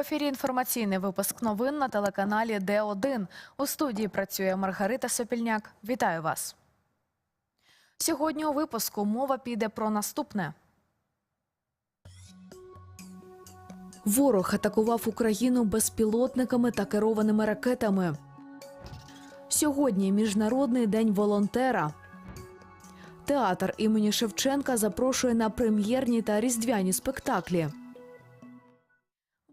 ефірі інформаційний випуск новин на телеканалі Д1. У студії працює Маргарита Сопільняк. Вітаю вас. Сьогодні у випуску мова піде про наступне. Ворог атакував Україну безпілотниками та керованими ракетами. Сьогодні Міжнародний день волонтера. Театр імені Шевченка запрошує на прем'єрні та різдвяні спектаклі.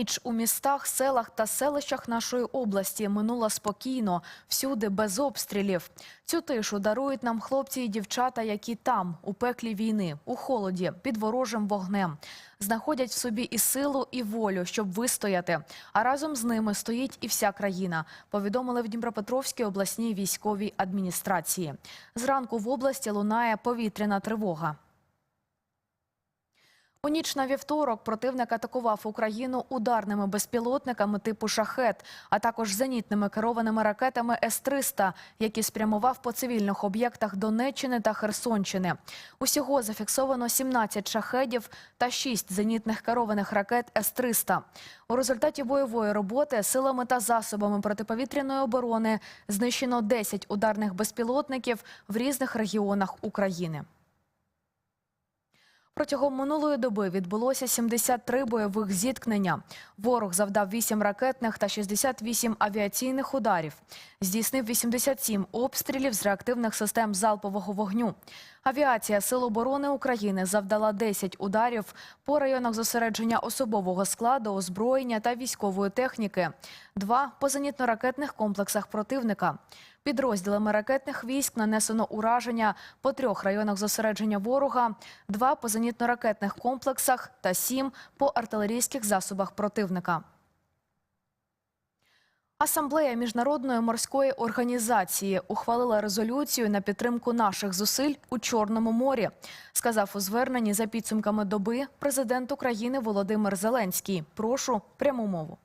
Ніч у містах, селах та селищах нашої області минула спокійно, всюди без обстрілів. Цю тишу дарують нам хлопці і дівчата, які там, у пеклі війни, у холоді, під ворожим вогнем. Знаходять в собі і силу, і волю, щоб вистояти. А разом з ними стоїть і вся країна. Повідомили в Дніпропетровській обласній військовій адміністрації. Зранку в області лунає повітряна тривога. У ніч на вівторок противник атакував Україну ударними безпілотниками типу «Шахет», а також зенітними керованими ракетами С-300, які спрямував по цивільних об'єктах Донеччини та Херсонщини. Усього зафіксовано 17 шахедів та 6 зенітних керованих ракет С-300. У результаті бойової роботи силами та засобами протиповітряної оборони знищено 10 ударних безпілотників в різних регіонах України. Протягом минулої доби відбулося 73 бойових зіткнення. Ворог завдав 8 ракетних та 68 авіаційних ударів. Здійснив 87 обстрілів з реактивних систем залпового вогню. Авіація Сил оборони України завдала 10 ударів по районах зосередження особового складу, озброєння та військової техніки. Два по зенітно-ракетних комплексах противника. Підрозділами ракетних військ нанесено ураження по трьох районах зосередження ворога, два по зенітно-ракетних комплексах та сім по артилерійських засобах противника. Асамблея міжнародної морської організації ухвалила резолюцію на підтримку наших зусиль у Чорному морі, сказав у зверненні за підсумками доби президент України Володимир Зеленський. Прошу пряму мову.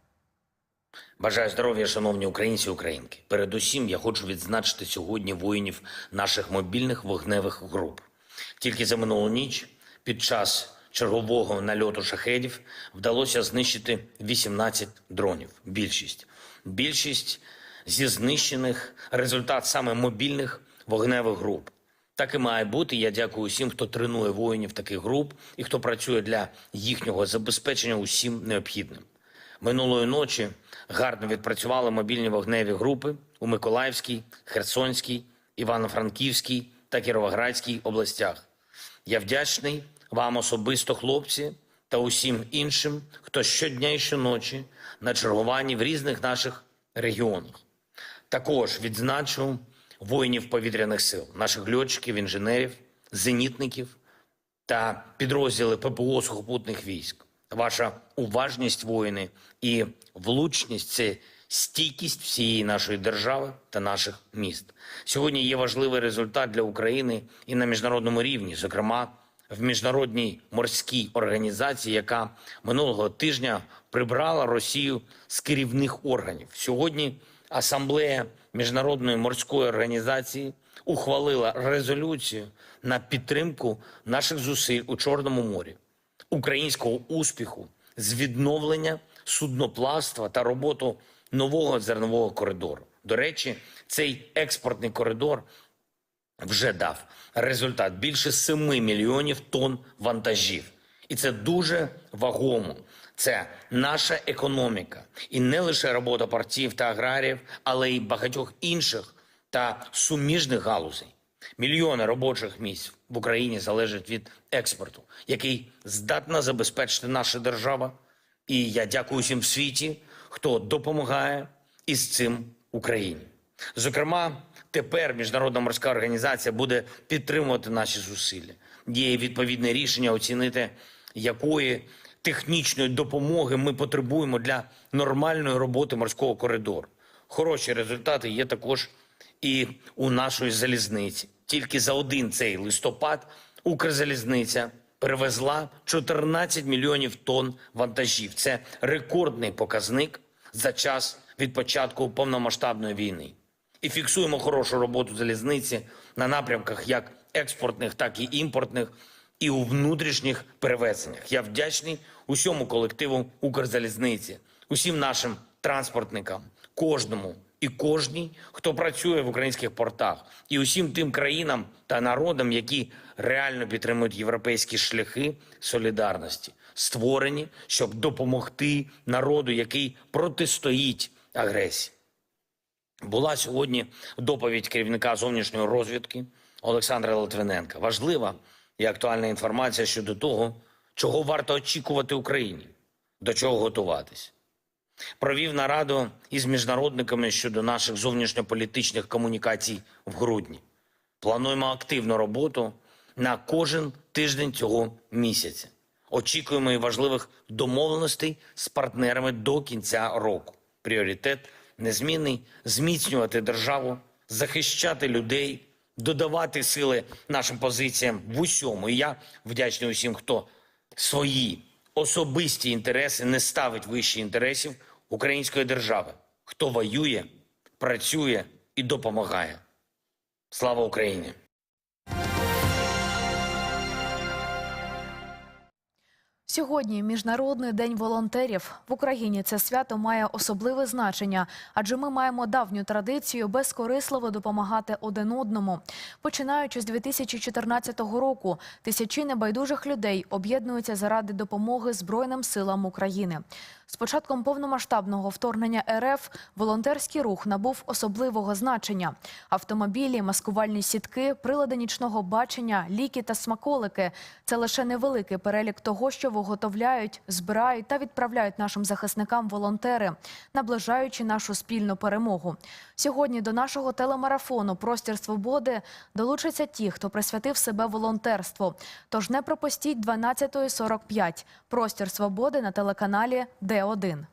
Бажаю здоров'я, шановні українці і українки. Передусім, я хочу відзначити сьогодні воїнів наших мобільних вогневих груп. Тільки за минулу ніч під час чергового нальоту шахедів вдалося знищити 18 дронів. Більшість. Більшість зі знищених результат саме мобільних вогневих груп. Так і має бути. Я дякую усім, хто тренує воїнів таких груп і хто працює для їхнього забезпечення усім необхідним. Минулої ночі гарно відпрацювали мобільні вогневі групи у Миколаївській, Херсонській, Івано-Франківській та Кіровоградській областях. Я вдячний вам особисто, хлопці, та усім іншим, хто щодня і щоночі на чергуванні в різних наших регіонах. Також відзначу воїнів повітряних сил, наших льотчиків, інженерів, зенітників та підрозділи ППО сухопутних військ. Ваша уважність, воїни, і влучність це стійкість всієї нашої держави та наших міст. Сьогодні є важливий результат для України і на міжнародному рівні, зокрема в міжнародній морській організації, яка минулого тижня прибрала Росію з керівних органів. Сьогодні асамблея міжнародної морської організації ухвалила резолюцію на підтримку наших зусиль у Чорному морі українського успіху з відновлення судноплавства та роботу нового зернового коридору. До речі, цей експортний коридор вже дав результат більше 7 мільйонів тонн вантажів. І це дуже вагомо. Це наша економіка, і не лише робота портів та аграріїв, але й багатьох інших та суміжних галузей. Мільйони робочих місць в Україні залежать від експорту, який здатна забезпечити наша держава. І я дякую всім в світі, хто допомагає із цим Україні. Зокрема, тепер міжнародна морська організація буде підтримувати наші зусилля. Є відповідне рішення оцінити, якої технічної допомоги ми потребуємо для нормальної роботи морського коридору. Хороші результати є також і у нашої залізниці. Тільки за один цей листопад Укрзалізниця перевезла 14 мільйонів тонн вантажів. Це рекордний показник за час від початку повномасштабної війни. І фіксуємо хорошу роботу залізниці на напрямках як експортних, так і імпортних, і у внутрішніх перевезеннях. Я вдячний усьому колективу Укрзалізниці, усім нашим транспортникам, кожному і кожній, хто працює в українських портах, і усім тим країнам та народам, які реально підтримують європейські шляхи солідарності, створені, щоб допомогти народу, який протистоїть агресії. Була сьогодні доповідь керівника зовнішньої розвідки Олександра Литвиненка. Важлива і актуальна інформація щодо того, чого варто очікувати Україні, до чого готуватись. Провів нараду із міжнародниками щодо наших зовнішньополітичних комунікацій в грудні. Плануємо активну роботу на кожен тиждень цього місяця. Очікуємо і важливих домовленостей з партнерами до кінця року. Пріоритет незмінний зміцнювати державу, захищати людей, додавати сили нашим позиціям в усьому. І я вдячний усім, хто свої особисті інтереси не ставить вище інтересів української держави, хто воює, працює і допомагає. Слава Україні! Сьогодні міжнародний день волонтерів в Україні. Це свято має особливе значення, адже ми маємо давню традицію безкорисливо допомагати один одному. Починаючи з 2014 року, тисячі небайдужих людей об'єднуються заради допомоги Збройним силам України. З початком повномасштабного вторгнення РФ волонтерський рух набув особливого значення. Автомобілі, маскувальні сітки, прилади нічного бачення, ліки та смаколики це лише невеликий перелік того, що виготовляють, збирають та відправляють нашим захисникам волонтери, наближаючи нашу спільну перемогу. Сьогодні до нашого телемарафону Простір свободи долучаться ті, хто присвятив себе волонтерству. Тож не пропустіть 12.45. Простір свободи на телеканалі Д1.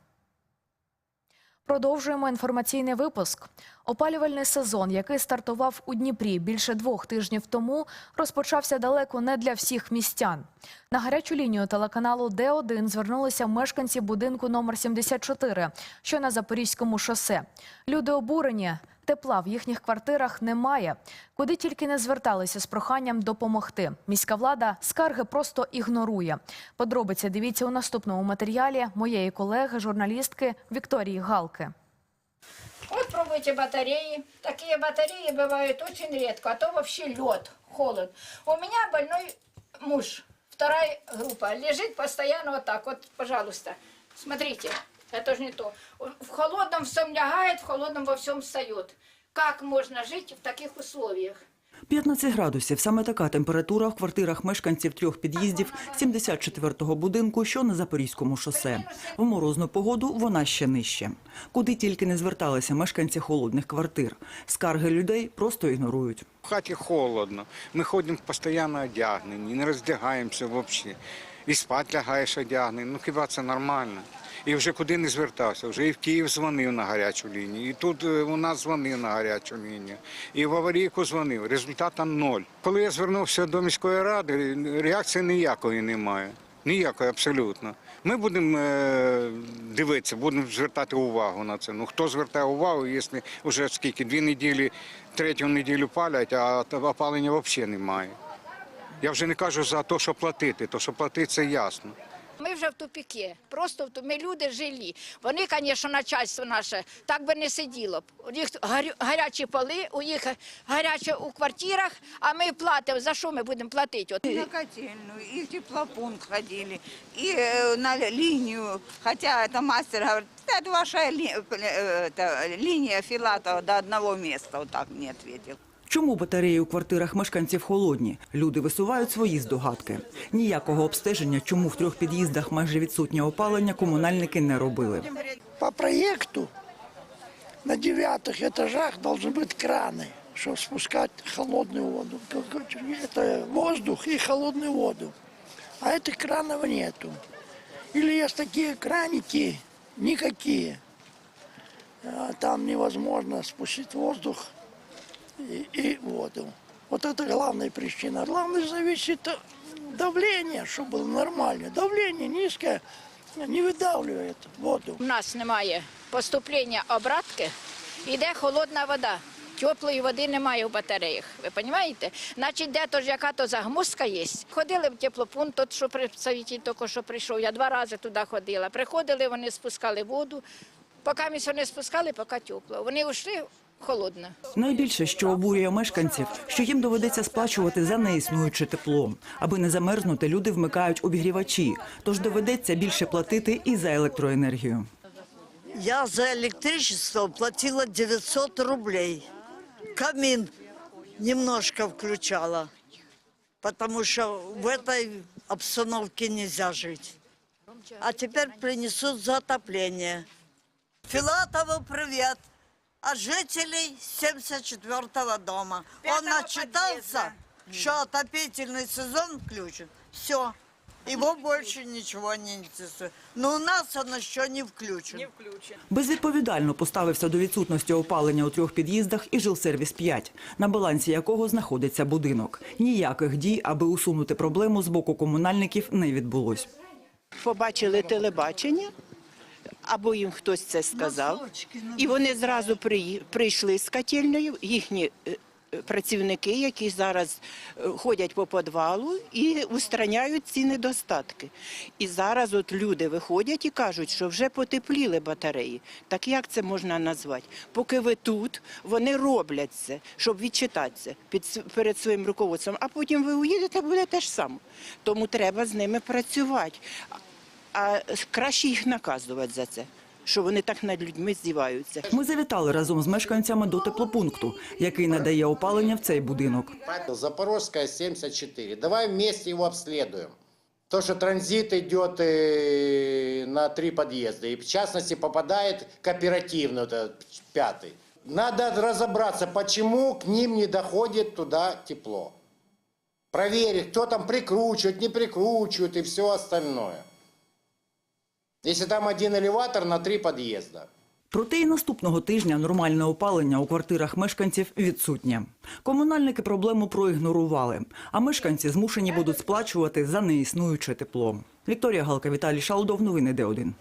Продовжуємо інформаційний випуск. Опалювальний сезон, який стартував у Дніпрі більше двох тижнів тому, розпочався далеко не для всіх містян. На гарячу лінію телеканалу Д1 звернулися мешканці будинку номер 74, що на Запорізькому шосе. Люди обурені. Тепла в їхніх квартирах немає. Куди тільки не зверталися з проханням допомогти. Міська влада скарги просто ігнорує. Подробиці дивіться у наступному матеріалі моєї колеги, журналістки Вікторії Галки. Вот пробуйте батареи. Такие батареи бывают очень редко, а то вообще лед, холод. У меня больной муж, вторая группа, лежит постоянно вот так. Вот, пожалуйста, смотрите, это же не то. В холодном всем лягает, в холодном во всем встает. Как можно жить в таких условиях? 15 градусів. Саме така температура в квартирах мешканців трьох під'їздів 74-го будинку, що на Запорізькому шосе. В морозну погоду вона ще нижче. Куди тільки не зверталися мешканці холодних квартир. Скарги людей просто ігнорують. В хаті холодно. Ми ходимо постійно одягнені, не роздягаємося взагалі. І спать лягаєш одягнений. Ну хіба це нормально? І вже куди не звертався. Вже і в Київ дзвонив на гарячу лінію, і тут е, у нас дзвонив на гарячу лінію, і в аварійку дзвонив. Результата ноль. Коли я звернувся до міської ради, реакції ніякої немає. Ніякої абсолютно. Ми будемо е, дивитися, будемо звертати увагу на це. Ну хто звертає увагу, якщо вже скільки дві неділі, третю неділю палять, а опалення взагалі немає. Я вже не кажу за те, що платити, то що платити це ясно. Ми вже в тупіки. Просто в ту- ми люди жилі. Вони, звісно, начальство наше так би не сиділо б. У них гарю- гарячі поли, у їх гаряче у квартирах, а ми платимо. За що ми будемо платити? От И на котельную, и в теплопункт ходили, и э, на линию, хотя это мастер говорит, «Да, это ваша ли- э, это, линия Филатова до одного места, вот так мне ответил. Чому батареї у квартирах мешканців холодні? Люди висувають свої здогадки. Ніякого обстеження, чому в трьох під'їздах майже відсутнє опалення, комунальники не робили. По проекту на девятых этажах должны быть краны, чтобы спускать холодную воду. Короче, Это воздух и холодную воду. А этих кранов нету. Или есть такие краники, никакие. А Там невозможно спустить воздух и, и воду. Вот это главная причина. Главное зависит от давления, чтобы было нормально. Давление низкое не выдавливает воду. У нас немає поступлення обратки, йде холодна вода. Теплої води немає в батареях. Ви розумієте? Значить, де то ж яка то загмузка є. Ходили в теплопункт, тот, що при Савіті тільки що прийшов. Я два рази туди ходила. Приходили, вони спускали воду. Поки ми вони спускали, поки тепло. Вони йшли холодно. Найбільше, що обурює мешканців, що їм доведеться сплачувати за неіснуюче тепло. Аби не замерзнути, люди вмикають обігрівачі, тож доведеться більше платити і за електроенергію. Я за электричество платила 900 рублей. Камин немножко включала, потому что в этой обстановке нельзя жить. А теперь принесут за отопление. Филатову привет от жителей 74-го дома. Он начитался, что отопительный сезон включен. Все. Его больше ничего не интересует. Но у нас он еще не включен. Безвідповідально поставився до відсутності опалення у трьох під'їздах і жилсервіс 5, на балансі якого знаходиться будинок. Ніяких дій, аби усунути проблему з боку комунальників, не відбулось. побачили телебачення, або їм хтось це сказав, і вони зразу прийшли з котельною, їхні е, е, працівники, які зараз е, ходять по підвалу і устраняють ці недостатки. І зараз от люди виходять і кажуть, що вже потепліли батареї. Так як це можна назвати? Поки ви тут, вони роблять це, щоб відчитатися під, перед своїм руководством, а потім ви уїдете, буде те ж саме. Тому треба з ними працювати А краще їх наказувати за це, що вони так над людьми здіваються. Ми завітали разом з мешканцями до теплопункту, який надає опалення в цей будинок. Запорожская 74. Давай вместе его обследуем. То, что транзит идет э, на три подъезда, и в частности попадает кооперативный, вот этот пятый. Надо разобраться, почему к ним не доходит туда тепло. Проверить, кто там прикручивает, не прикручивает и все остальное. Если там один елеватор на три під'їзди. Проте і наступного тижня нормальне опалення у квартирах мешканців відсутнє. Комунальники проблему проігнорували, а мешканці змушені будуть сплачувати за неіснуюче тепло. Вікторія Галка, Віталій Шалдов, новини Д1.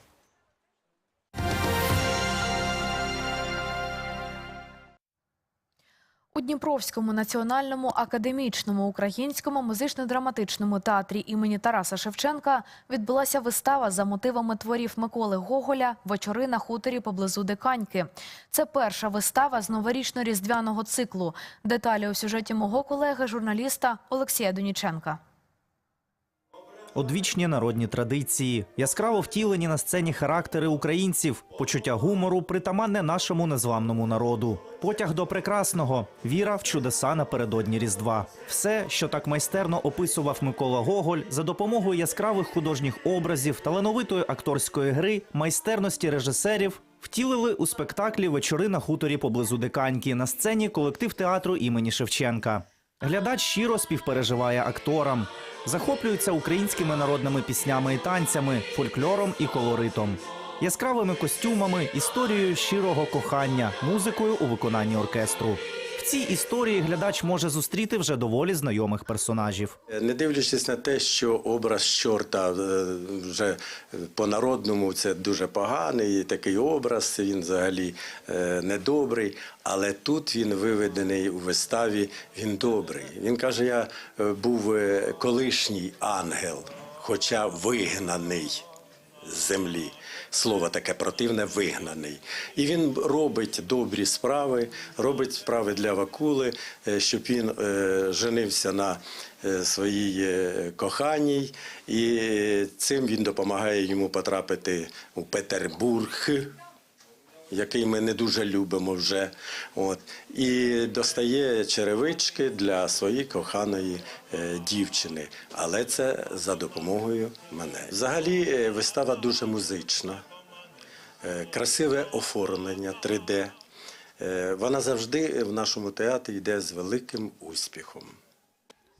У Дніпровському національному академічному українському музично-драматичному театрі імені Тараса Шевченка відбулася вистава за мотивами творів Миколи Гоголя Вечори на хуторі поблизу Диканьки. Це перша вистава з новорічно-різдвяного циклу. Деталі у сюжеті мого колеги, журналіста Олексія Доніченка. Одвічні народні традиції, яскраво втілені на сцені характери українців, почуття гумору притаманне нашому незламному народу, потяг до прекрасного, віра в чудеса напередодні Різдва. Все, що так майстерно описував Микола Гоголь, за допомогою яскравих художніх образів, талановитої акторської гри, майстерності режисерів. Втілили у спектаклі вечори на хуторі поблизу Диканьки на сцені колектив театру імені Шевченка. Глядач щиро співпереживає акторам, захоплюється українськими народними піснями і танцями, фольклором і колоритом, яскравими костюмами, історією щирого кохання, музикою у виконанні оркестру. Цій історії глядач може зустріти вже доволі знайомих персонажів. Не дивлячись на те, що образ чорта е, вже по-народному це дуже поганий такий образ, він взагалі е, недобрий, але тут він виведений у виставі, він добрий. Він каже, я е, був е, колишній ангел, хоча вигнаний землі. Слово таке противне вигнаний. І він робить добрі справи, робить справи для Вакули, е, щоб він е, женився на е, своїй коханій, і цим він допомагає йому потрапити у Петербург який ми не дуже любимо вже. От. І достає черевички для своєї коханої е, дівчини. Але це за допомогою мене. Взагалі е, вистава дуже музична, е, красиве оформлення 3D. Е, Вона завжди в нашому театрі йде з великим успіхом.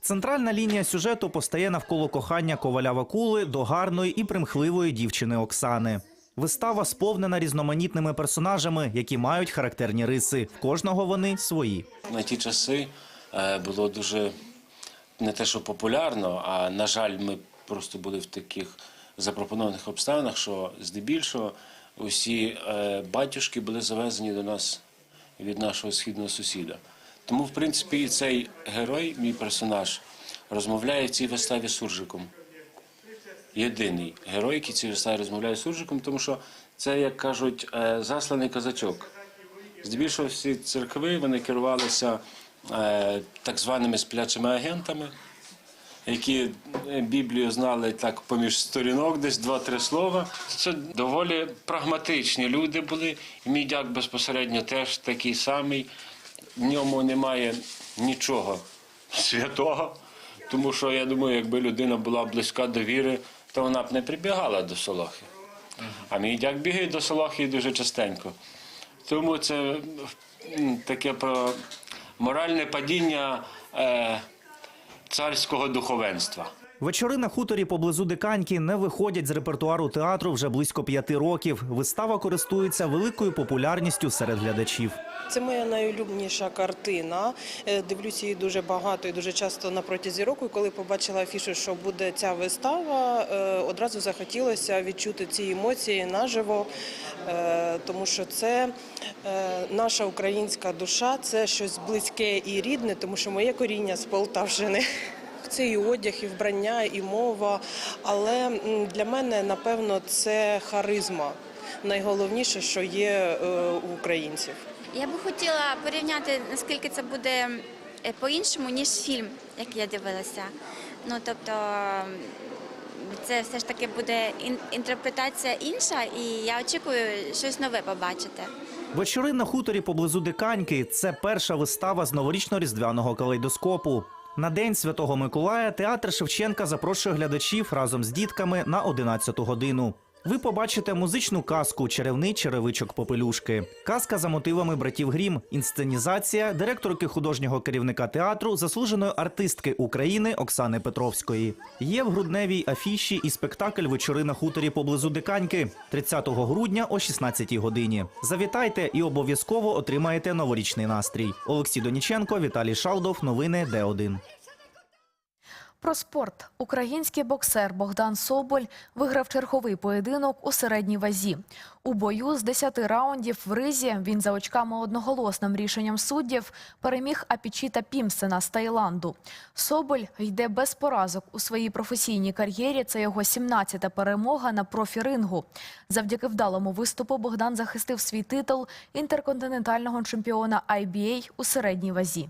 Центральна лінія сюжету постає навколо кохання коваля Вакули до гарної і примхливої дівчини Оксани. Вистава сповнена різноманітними персонажами, які мають характерні риси. В кожного вони свої. На ті часи е, було дуже не те, що популярно, а на жаль, ми просто були в таких запропонованих обставинах, що здебільшого усі е, батюшки були завезені до нас від нашого східного сусіда. Тому, в принципі, і цей герой, мій персонаж, розмовляє в цій виставі з суржиком. Єдиний герой, який цій виставі розмовляє з суржиком, тому що це, як кажуть, е, засланий козачок. Здебільшого всі церкви вони керувалися е, так званими сплячими агентами, які е, Біблію знали так поміж сторінок, десь два-три слова. Це доволі прагматичні люди були. Мій дяк безпосередньо теж такий самий. В ньому немає нічого святого, тому що я думаю, якби людина була близька до віри, то вона б не прибігала до Солохи. А мій дяк бігає до Солохи дуже частенько. Тому це таке про моральне падіння е, царського духовенства. Вечори на хуторі поблизу Диканьки не виходять з репертуару театру вже близько п'яти років. Вистава користується великою популярністю серед глядачів. Це моя найулюбленіша картина. Е, Дивлюся її дуже багато і дуже часто на протязі року. Коли побачила афішу, що буде ця вистава, е, одразу захотілося відчути ці емоції наживо, е, тому що це наша українська душа, це щось близьке і рідне, тому що моє коріння з Полтавщини. Це і одяг, і вбрання, і мова. Але для мене, напевно, це харизма. Найголовніше, що є е, у українців. Я би хотіла порівняти, наскільки це буде е, по-іншому, ніж фільм, як я дивилася. Ну тобто це все ж таки буде інтерпретація інша, і я очікую щось нове побачити. Вечори на хуторі поблизу Диканьки це перша вистава з новорічно-різдвяного калейдоскопу. На день Святого Миколая театр Шевченка запрошує глядачів разом з дітками на 11 годину. Ви побачите музичну казку Черевний черевичок Попелюшки. Казка за мотивами братів Грім, інсценізація директорки художнього керівника театру, заслуженої артистки України Оксани Петровської. Є в грудневій афіші і спектакль Вечори на хуторі поблизу Диканьки 30 грудня о 16 годині. Завітайте і обов'язково отримаєте новорічний настрій. Олексій Доніченко, Віталій Шалдов. Новини Д1. Про спорт український боксер Богдан Соболь виграв черговий поєдинок у середній вазі. У бою з 10 раундів в ризі він за очками одноголосним рішенням суддів переміг Апічіта Пімсена з Таїланду. Соболь йде без поразок у своїй професійній кар'єрі. Це його 17-та перемога на профірингу. Завдяки вдалому виступу Богдан захистив свій титул інтерконтинентального чемпіона IBA у середній вазі.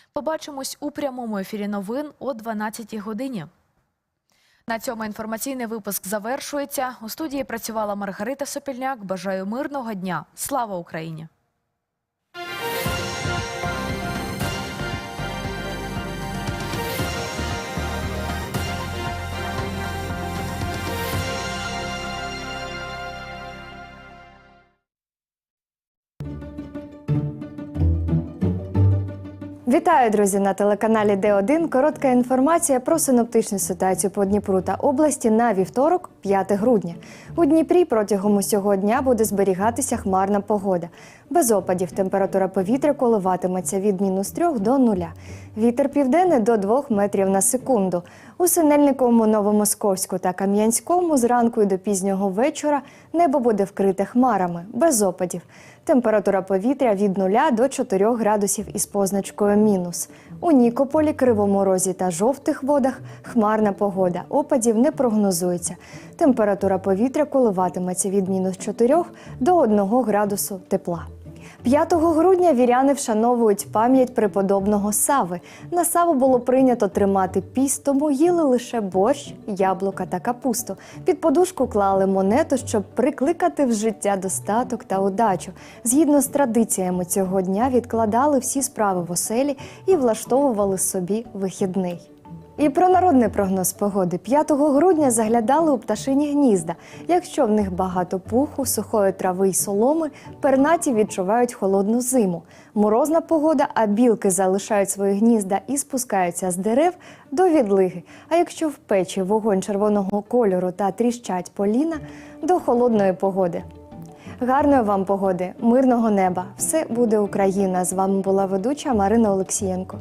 Побачимось у прямому ефірі новин о 12 годині. На цьому інформаційний випуск завершується. У студії працювала Маргарита Сопільняк. Бажаю мирного дня. Слава Україні! Вітаю, друзі, на телеканалі Д1. Коротка інформація про синоптичну ситуацію по Дніпру та області на вівторок, 5 грудня. У Дніпрі протягом усього дня буде зберігатися хмарна погода. Без опадів температура повітря коливатиметься від мінус 3 до 0. Вітер південний до 2 метрів на секунду. У Синельниковому, Новомосковську та Кам'янському зранку і до пізнього вечора небо буде вкрите хмарами, без опадів. Температура повітря від 0 до 4 градусів із позначкою мінус. У Нікополі, Кривому Розі та жовтих водах хмарна погода. Опадів не прогнозується. Температура повітря коливатиметься від мінус 4 до 1 градусу тепла. 5 грудня віряни вшановують пам'ять преподобного Сави. На Саву було прийнято тримати піст, тому їли лише борщ, яблука та капусту. Під подушку клали монету, щоб прикликати в життя достаток та удачу. Згідно з традиціями цього дня відкладали всі справи в оселі і влаштовували собі вихідний. І про народний прогноз погоди 5 грудня заглядали у пташині гнізда. Якщо в них багато пуху, сухої трави й соломи, пернаті відчувають холодну зиму. Морозна погода, а білки залишають свої гнізда і спускаються з дерев до відлиги. А якщо в печі вогонь червоного кольору та тріщать поліна до холодної погоди. Гарної вам погоди, мирного неба! Все буде Україна. З вами була ведуча Марина Олексієнко.